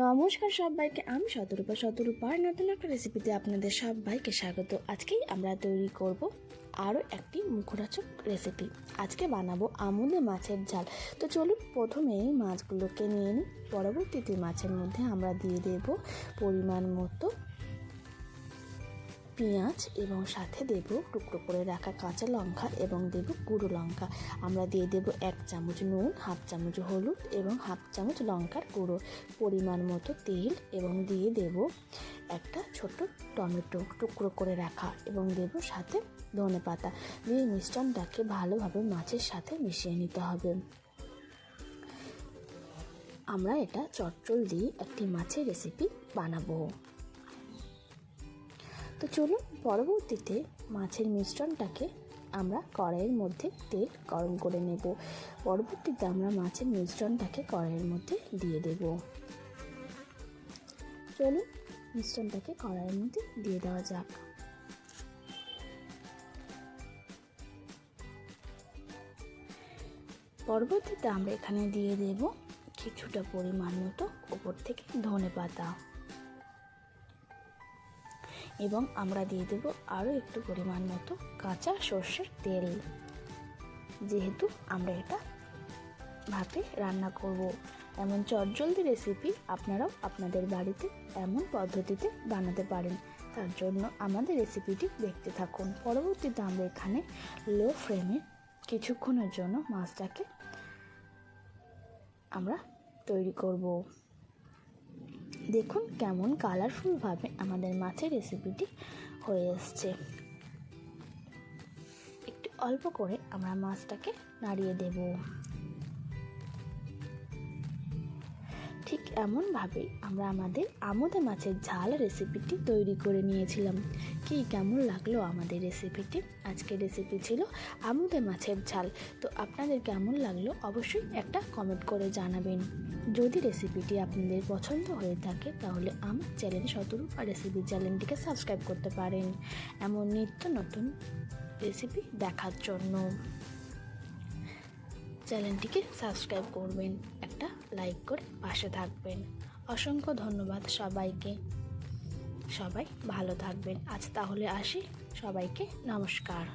নমস্কার সবাইকে, আমি শতরূপা। শতরূপার নতুন একটা রেসিপিতে আপনাদের সবাইকে স্বাগত। আজকেই আমরা তৈরি করব আরও একটি মুখরোচক রেসিপি আজকে বানাবো আমুলে মাছের ঝাল। তো চলুন প্রথমে মাছগুলোকে নিয়ে নিই। পরবর্তীতে মাছের মধ্যে আমরা দিয়ে দেব পরিমাণ মতো পেঁয়াজ এবং সাথে দেব টুকরো করে রাখা কাঁচা লঙ্কা এবং দেব গুঁড়ো লঙ্কা। আমরা দিয়ে দেব এক চামচ নুন, হাফ চামচ হলুদ এবং হাফ চামচ লঙ্কার গুঁড়ো। পরিমাণ মতো তেল এবং দিয়ে দেব একটা ছোট টমেটো টুকরো করে রাখা এবং দেব সাথে ধনে পাতা। দিয়ে মিশ্রণটাকে ভালোভাবে মাছের সাথে মিশিয়ে নিতে হবে। আমরা এটা চটচল দিয়ে একটি মাছের রেসিপি বানাবো। তো চলুন পরবর্তীতে মাছের মিশ্রণটাকে আমরা কড়াইয়ের মধ্যে তেল গরম করে নেব। পরবর্তীতে আমরা মাছের মিশ্রণটাকে কড়াইয়ের মধ্যে দিয়ে দেব। চলুন মিশ্রণটাকে কড়াইয়ের মধ্যে দিয়ে দেওয়া যাক। পরবর্তীতে আমরা এখানে দিয়ে দেব কিছুটা পরিমাণ মতো ওপর থেকে ধনে পাতা এবং আমরা দিয়ে দেব আরও একটু পরিমাণ মতো কাঁচা সর্ষের তেল। যেহেতু আমরা এটা ভাতে রান্না করব, এমন চটজলদি রেসিপি আপনারাও আপনাদের বাড়িতে এমন পদ্ধতিতে বানাতে পারেন। তার জন্য আমাদের রেসিপিটি দেখতে থাকুন। পরবর্তীতে আমরা এখানে লো ফ্লেমে কিছুক্ষণের জন্য মাছটাকে আমরা তৈরি করব। দেখুন কেমন কালারফুলভাবে আমাদের মাছের রেসিপিটি হয়ে এসছে। একটু অল্প করে আমরা মাছটাকে নাড়িয়ে দেব। ঠিক এমনভাবেই আমরা আমাদের আমোদে মাছের ঝাল রেসিপিটি তৈরি করে নিয়েছিলাম। কি কেমন লাগল আমাদের রেসিপিটি আজকের রেসিপি ছিল আমোদে মাছের ঝাল। তো আপনাদের কেমন লাগল অবশ্যই একটা কমেন্ট করে জানাবেন। যদি রেসিপিটি আপনাদের পছন্দ হয়ে থাকে তাহলে আমার চ্যানেল শতরূপা রেসিপি চ্যানেলটিকে সাবস্ক্রাইব করতে পারেন। এমন নিত্য নতুন রেসিপি দেখার জন্য। চ্যানেলটিকে সাবস্ক্রাইব করবেন। একটা লাইক করে পাশে থাকবেন। অসংখ্য ধন্যবাদ সবাইকে। সবাই ভালো থাকবেন। আজ তাহলে আসি। সবাইকে নমস্কার।